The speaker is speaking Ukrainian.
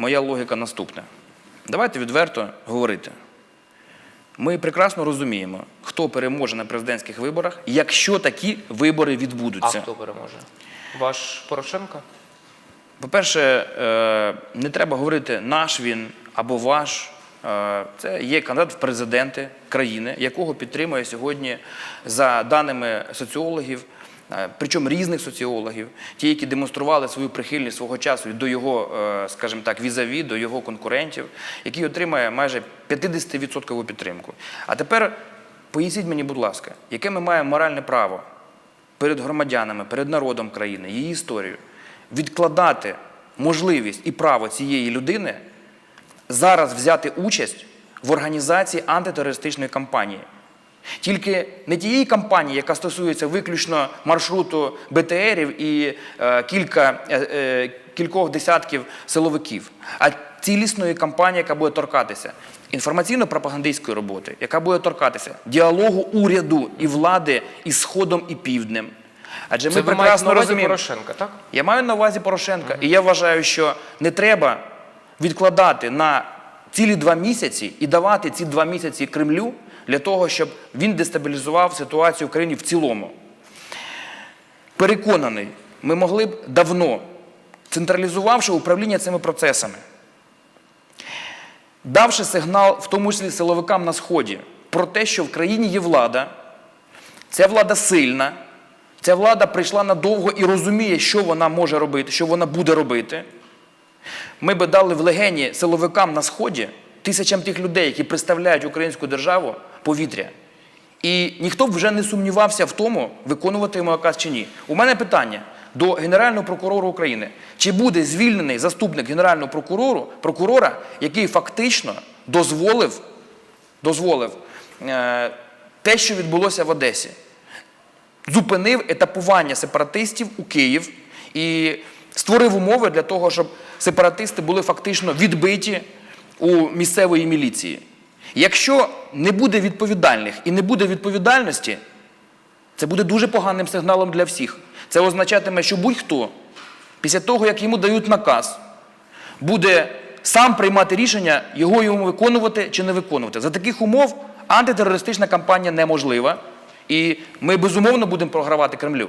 моя логіка наступна. Давайте відверто говорити. Ми прекрасно розуміємо, хто переможе на президентських виборах, якщо такі вибори відбудуться. А хто переможе? Ваш Порошенко? По-перше, е, не треба говорити наш він або ваш. Е, Це є кандидат в президенти країни, якого підтримує сьогодні, за даними соціологів, причому різних соціологів, ті, які демонстрували свою прихильність свого часу до його, е, скажімо так, візаві, до його конкурентів, який отримає майже 50% підтримку. А тепер поясніть мені, будь ласка, яке ми маємо моральне право перед громадянами, перед народом країни, її історію, відкладати можливість і право цієї людини зараз взяти участь в організації антитерористичної кампанії. Тільки не тієї кампанії, яка стосується виключно маршруту БТРів і е, кілька, е, е, кількох десятків силовиків, а цілісної кампанії, яка буде торкатися інформаційно-пропагандистської роботи, яка буде торкатися діалогу уряду і влади із Сходом і Півднем. Адже Це ми ви прекрасно розуміємо. Порошенка, так? Я маю на увазі Порошенка, і я вважаю, що не треба відкладати на цілі два місяці і давати ці два місяці Кремлю для того, щоб він дестабілізував ситуацію в країні в цілому. Переконаний, ми могли б давно, централізувавши управління цими процесами, давши сигнал, в тому числі силовикам на Сході, про те, що в країні є влада, ця влада сильна, ця влада прийшла надовго і розуміє, що вона може робити, що вона буде робити. Ми би дали в легені силовикам на Сході, тисячам тих людей, які представляють українську державу, повітря. І ніхто б вже не сумнівався в тому, виконувати йому наказ чи ні. У мене питання до Генерального прокурора України: чи буде звільнений заступник Генерального прокурору, прокурора, який фактично дозволив, дозволив е, те, що відбулося в Одесі? зупинив етапування сепаратистів у Київ і створив умови для того, щоб сепаратисти були фактично відбиті у місцевої міліції. Якщо не буде відповідальних і не буде відповідальності, це буде дуже поганим сигналом для всіх. Це означатиме, що будь-хто після того, як йому дають наказ, буде сам приймати рішення, його йому виконувати чи не виконувати. За таких умов антитерористична кампанія неможлива, і ми безумовно будемо програвати Кремлю.